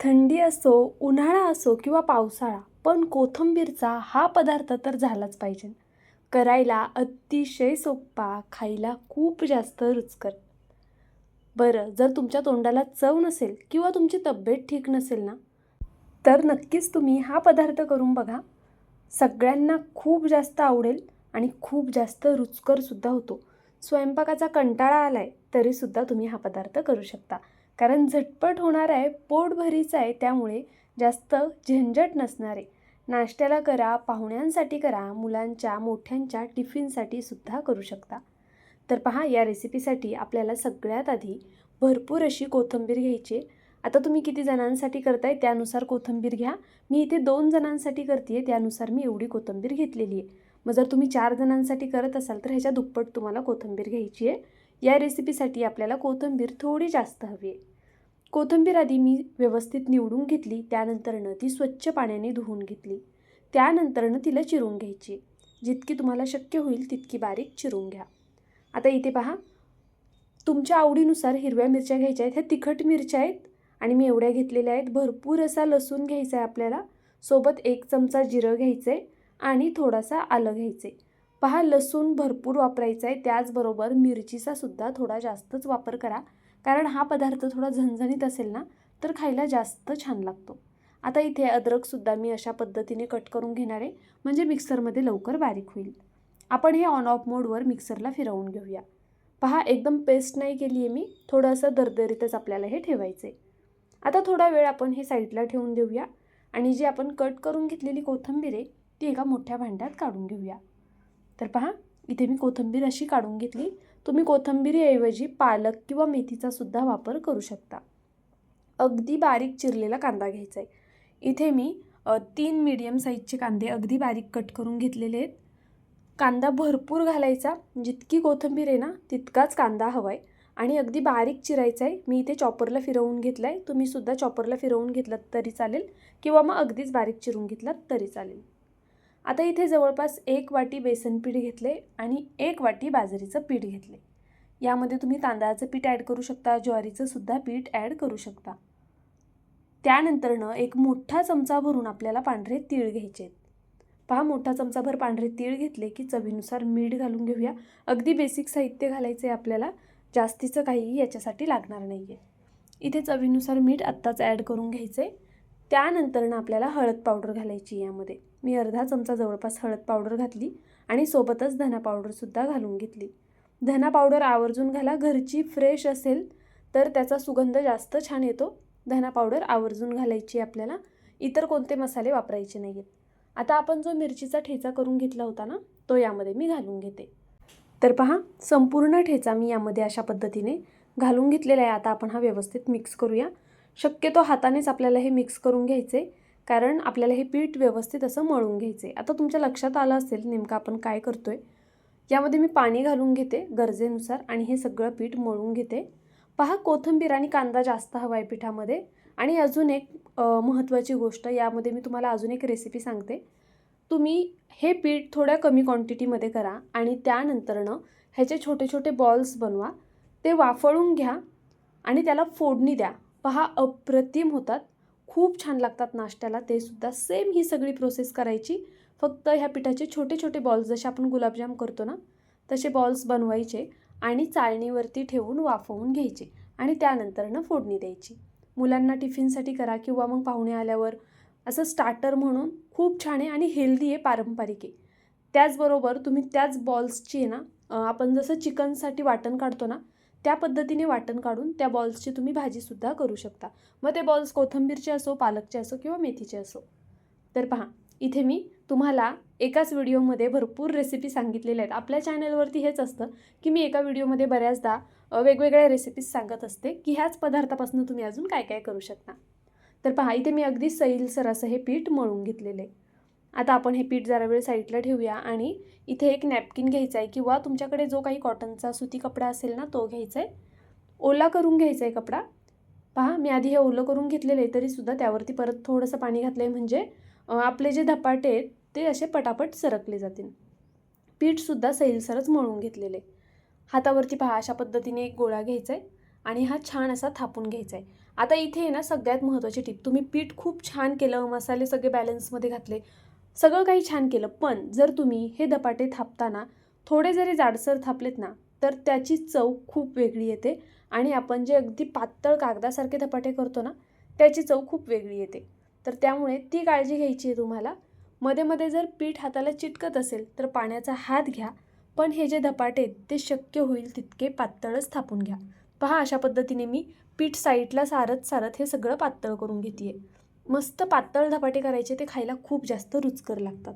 थंडी असो उन्हाळा असो किंवा पावसाळा पण कोथिंबीरचा हा पदार्थ तर झालाच पाहिजे. करायला अतिशय सोपा खायला खूप जास्त रुचकर. बरं जर तुमच्या तोंडाला चव नसेल किंवा तुमची तब्येत ठीक नसेल ना तर नक्कीच तुम्ही हा पदार्थ करून बघा. सगळ्यांना खूप जास्त आवडेल आणि खूप जास्त रुचकरसुद्धा होतो. स्वयंपाकाचा कंटाळा आला आहे तरीसुद्धा तुम्ही हा पदार्थ करू शकता. कारण झटपट होणार आहे पोटभरीचं आहे त्यामुळे जास्त झंझट नसणार आहे. नाश्त्याला करा पाहुण्यांसाठी करा मुलांच्या मोठ्यांच्या टिफिनसाठी सुद्धा करू शकता. तर पहा या रेसिपीसाठी आपल्याला सगळ्यात आधी भरपूर अशी कोथिंबीर घ्यायची आहे. आता तुम्ही किती जणांसाठी करताय त्यानुसार कोथिंबीर घ्या. मी इथे दोन जणांसाठी करते आहे त्यानुसार मी एवढी कोथिंबीर घेतलेली आहे. मग जर तुम्ही चार जणांसाठी करत असाल तर ह्याच्या दुप्पट तुम्हाला कोथिंबीर घ्यायची आहे. या रेसिपीसाठी आपल्याला कोथिंबीर थोडी जास्त हवी आहे. कोथिंबीर आधी मी व्यवस्थित निवडून घेतली त्यानंतरनं ती स्वच्छ पाण्याने धुवून घेतली. त्यानंतरनं तिला चिरून घ्यायची. जितकी तुम्हाला शक्य होईल तितकी बारीक चिरून घ्या. आता इथे पहा. तुमच्या आवडीनुसार हिरव्या मिरच्या घ्यायच्या आहेत. ह्या तिखट मिरच्या आहेत आणि मी एवढ्या घेतलेल्या आहेत. भरपूर असा लसूण घ्यायचा आहे आपल्याला. सोबत एक चमचा जिरं घ्यायचं आहे आणि थोडासा आलं घ्यायचं आहे पहा लसूण भरपूर वापरायचा आहे. त्याचबरोबर मिरचीचा सुद्धा थोडा जास्तच वापर करा. कारण हा पदार्थ थोडा झणझणीत असेल ना तर खायला जास्त छान लागतो. आता इथे अद्रकसुद्धा मी अशा पद्धतीने कट करून घेणार आहे म्हणजे मिक्सरमध्ये लवकर बारीक होईल. आपण हे ऑन ऑफ मोडवर मिक्सरला फिरवून घेऊया. पहा एकदम पेस्ट नाही केली आहे मी थोडंसं दरदरीतच आपल्याला हे ठेवायचं आहे आता थोडा वेळ आपण हे साईडला ठेवून देऊया आणि जी आपण कट करून घेतलेली कोथिंबीर आहे ती एका मोठ्या भांड्यात काढून घेऊया. तर पहा इथे मी कोथिंबीर अशी काढून घेतली तुम्ही कोथिंबीरीऐवजी पालक किंवा मेथीचा सुद्धा वापर करू शकता. अगदी बारीक चिरलेला कांदा घ्यायचा आहे इथे मी तीन मीडियम साईजचे कांदे अगदी बारीक कट करून घेतलेले आहेत. कांदा भरपूर घालायचा. जितकी कोथिंबीर आहे ना तितकाच कांदा हवा आहे आणि अगदी बारीक चिरायचा आहे मी इथे चॉपरला फिरवून घेतलं आहे तुम्हीसुद्धा चॉपरला फिरवून घेतलं तरी चालेल. किंवा मग अगदीच बारीक चिरून घेतलात तरी चालेल. आता इथे जवळपास एक वाटी बेसन पीठ घेतले आणि एक वाटी बाजरीचं पीठ घेतले. यामध्ये तुम्ही तांदळाचं पीठ ॲड करू शकता ज्वारीचं सुद्धा पीठ ॲड करू शकता. त्यानंतरनं एक मोठा चमचा भरून आपल्याला पांढरे तीळ घ्यायचे आहेत. पहा मोठा चमचाभर पांढरे तीळ घेतले की चवीनुसार मीठ घालून घेऊया. अगदी बेसिक साहित्य घालायचं आहे आपल्याला. जास्तीचं काही याच्यासाठी लागणार नाही आहे इथे चवीनुसार मीठ आत्ताच ॲड करून घ्यायचं आहे त्यानंतरनं आपल्याला हळद पावडर घालायची यामध्ये. मी अर्धा चमचा जवळपास हळद पावडर घातली आणि सोबतच धना पावडरसुद्धा घालून घेतली. धना पावडर आवर्जून घाला घरची फ्रेश असेल तर त्याचा सुगंध जास्त छान येतो. धना पावडर आवर्जून घालायची आपल्याला इतर कोणते मसाले वापरायचे नाही आहेत आता आपण जो मिरचीचा ठेचा करून घेतला होता ना तो यामध्ये मी घालून घेते. तर पहा संपूर्ण ठेचा मी यामध्ये अशा पद्धतीने घालून घेतलेला आहे. आता आपण हा व्यवस्थित मिक्स करूया. शक्यतो हातानेच आपल्याला हे मिक्स करून घ्यायचे. कारण आपल्याला हे पीठ व्यवस्थित असं मळून घ्यायचे आता तुमच्या लक्षात आलं असेल नेमकं आपण काय करतो आहे यामध्ये मी पाणी घालून घेते गरजेनुसार आणि हे सगळं पीठ मळून घेते. पहा कोथिंबीर आणि कांदा जास्त हवा आहे पिठामध्ये. आणि अजून एक महत्त्वाची गोष्ट यामध्ये मी तुम्हाला अजून एक रेसिपी सांगते. तुम्ही हे पीठ थोड्या कमी क्वांटिटीमध्ये करा आणि त्यानंतरनं ह्याचे छोटे छोटे बॉल्स बनवा. ते वाफळून घ्या आणि त्याला फोडणी द्या. पहा अप्रतिम होतात. खूप छान लागतात नाश्त्याला ते सुद्धा सेम ही सगळी प्रोसेस करायची. फक्त ह्या पिठाचे छोटे छोटे बॉल्स जसे आपण गुलाबजाम करतो ना तसे बॉल्स बनवायचे आणि चाळणीवरती ठेवून वाफवून घ्यायचे आणि त्यानंतरनं फोडणी द्यायची. मुलांना टिफिनसाठी करा किंवा मग पाहुणे आल्यावर असं स्टार्टर म्हणून खूप छान आहे आणि हेल्दी आहे पारंपरिक आहे. त्याचबरोबर तुम्ही त्याच बॉल्सची आहे ना आपण जसं चिकनसाठी वाटण काढतो ना त्या पद्धतीने वाटण काढून त्या बॉल्सची तुम्ही भाजीसुद्धा करू शकता. मग ते बॉल्स कोथिंबीरचे असो पालकचे असो किंवा मेथीचे असो. तर पहा इथे मी तुम्हाला एकाच व्हिडिओमध्ये भरपूर रेसिपी सांगितलेल्या आहेत. आपल्या चॅनलवरती हेच असतं की मी एका व्हिडिओमध्ये बऱ्याचदा वेगवेगळ्या रेसिपीज सांगत असते की ह्याच पदार्थापासून तुम्ही अजून काय काय करू शकता. तर पहा इथे मी अगदी सैलसर असं हे पीठ मळून घेतलेलं आहे. आता आपण हे पीठ जरा वेळ साईडला ठेवूया आणि इथे एक नॅपकिन घ्यायचा आहे किंवा तुमच्याकडे जो काही कॉटनचा सुती कपडा असेल ना तो घ्यायचा आहे ओला करून घ्यायचा आहे कपडा. पहा मी आधी हे ओलं करून घेतलेलं आहे तरीसुद्धा त्यावरती परत थोडंसं पाणी घातलं आहे म्हणजे आपले जे धपाटे आहेत ते असे पटापट सरकले जातील. पीठसुद्धा सैलसरच मळून घेतलेले हातावरती पहा अशा पद्धतीने एक गोळा घ्यायचा आहे आणि हा छान असा थापून घ्यायचा आहे आता इथे आहे ना सगळ्यात महत्त्वाची टीप. तुम्ही पीठ खूप छान केलं मसाले सगळे बॅलन्समध्ये घातले. सगळं काही छान केलं पण जर तुम्ही हे धपाटे थापताना थोडे जरी जाडसर थापलेत ना तर त्याची चव खूप वेगळी येते आणि आपण जे अगदी पातळ कागदासारखे धपाटे करतो ना त्याची चव खूप वेगळी येते. तर त्यामुळे ती काळजी घ्यायची आहे तुम्हाला. मध्ये मध्ये जर पीठ हाताला चिटकत असेल तर पाण्याचा हात घ्या पण हे जे धपाटे आहेत ते शक्य होईल तितके पातळच थापून घ्या. पहा अशा पद्धतीने मी पीठ साईडला सारत सारत हे सगळं पातळ करून घेते आहे मस्त पातळ धपाटे करायचे ते खायला खूप जास्त रुचकर लागतात.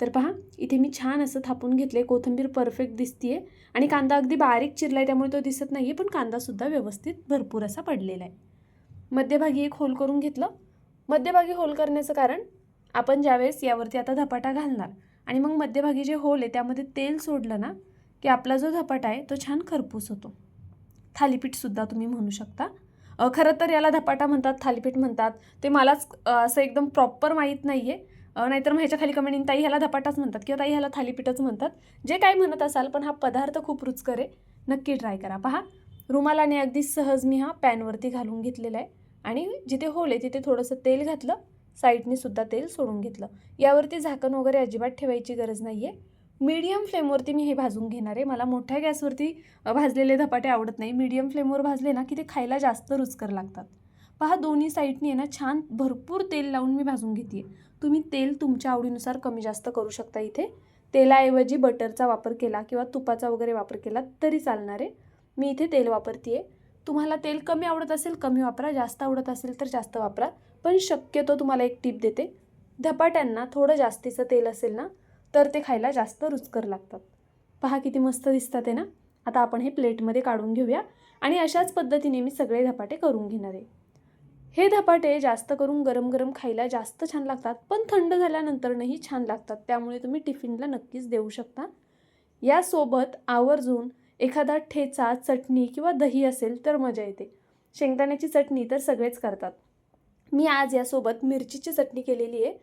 तर पहा इथे मी छान असं थापून घेतले कोथिंबीर परफेक्ट दिसतीये आणि कांदा अगदी बारीक चिरला आहे त्यामुळे तो दिसत नाही आहे पण कांदासुद्धा व्यवस्थित भरपूर असा पडलेला आहे. मध्यभागी एक होल करून घेतलं. मध्यभागी होल करण्याचं कारण आपण ज्यावेळेस यावरती आता धपाटा घालणार आणि मग मध्यभागी जे होल आहे त्यामध्ये तेल सोडलं ना की आपला जो धपाटा आहे तो छान खरपूस होतो. थालीपीठसुद्धा तुम्ही म्हणू शकता. खरं तर याला धपाटा म्हणतात थालीपीठ म्हणतात. ते मलाच असं एकदम प्रॉपर माहीत नाही आहे नाहीतर मग ह्याच्या खाली कमेंट येईन ताई ह्याला धपाटाच म्हणतात किंवा ताई ह्याला थालीपीठच म्हणतात. जे काही म्हणत असाल पण हा पदार्थ खूप रुचकर आहे. नक्की ट्राय करा. पहा रुमालाने अगदी सहज मी हा पॅनवरती घालून घेतलेला आहे. आणि जिथे होल आहे तिथे थोडंसं तेल घातलं. साईडने सुद्धा तेल सोडून घेतलं. यावरती झाकण वगैरे अजिबात ठेवायची गरज नाही आहे मीडियम फ्लेमवरती मी हे भाजून घेणार आहे. मला मोठ्या गॅसवरती भाजलेले धपाटे आवडत नाही. मीडियम फ्लेमवर भाजले ना की ते खायला जास्त रुचकर लागतात. पहा दोन्ही साईडनी आहे ना छान भरपूर तेल लावून मी भाजून घेते तुम्ही तेल तुमच्या आवडीनुसार कमी जास्त करू शकता इथे. तेलाऐवजी बटरचा वापर केला किंवा तुपाचा वगैरे वापर केला तरी चालणार आहे. मी इथे तेल वापरते तुम्हाला तेल कमी आवडत असेल कमी वापरा. जास्त आवडत असेल तर जास्त वापरा. पण शक्यतो तुम्हाला एक टीप देते. धपाट्यांना थोडं जास्तीचं तेल असेल ना तर ते खायला जास्त रुचकर लागतात. पहा किती मस्त दिसतात आहे ना? आता आपण हे प्लेटमध्ये काढून घेऊया आणि अशाच पद्धतीने मी सगळे धपाटे करून घेणार आहे. हे धपाटे जास्त करून गरम गरम खायला जास्त छान लागतात पण थंड झाल्यानंतरनंही छान लागतात. त्यामुळे तुम्ही टिफिनला नक्कीच देऊ शकता. यासोबत आवर्जून एखादा ठेचा चटणी किंवा दही असेल तर मजा येते. शेंगदाण्याची चटणी तर सगळेच करतात. मी आज यासोबत मिरचीची चटणी केलेली आहे.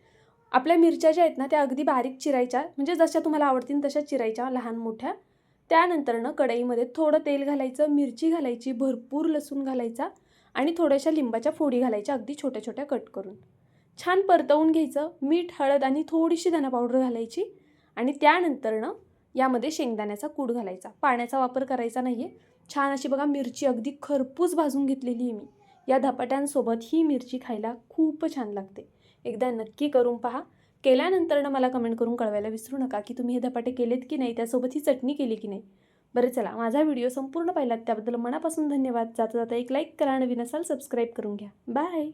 आपल्या मिरच्या ज्या आहेत ना त्या अगदी बारीक चिरायच्या. म्हणजे जशा तुम्हाला आवडतील तशा चिरायच्या लहान मोठ्या. त्यानंतरनं कढईमध्ये थोडं तेल घालायचं मिरची घालायची भरपूर लसूण घालायचा आणि थोड्याशा लिंबाच्या फोडी घालायच्या अगदी छोट्या छोट्या कट करून. छान परतवून घ्यायचं मीठ हळद आणि थोडीशी धना पावडर घालायची आणि त्यानंतरनं यामध्ये शेंगदाण्याचा कूड घालायचा. पाण्याचा वापर करायचा नाही आहे छान अशी बघा मिरची अगदी खरपूस भाजून घेतलेली आहे मी. या धपाट्यांसोबत ही मिरची खायला खूप छान लागते. एकदा नक्की करून पहा. केल्यानंतरनं मला कमेंट करून कळवायला विसरू नका की तुम्ही हे धपाटे केलेत की नाही त्यासोबत ही चटणी केली की नाही. बरं चला माझा व्हिडिओ संपूर्ण पाहिलात त्याबद्दल मनापासून धन्यवाद. जाता जाता एक लाईक करा नवीन असाल सबस्क्राईब करून घ्या. बाय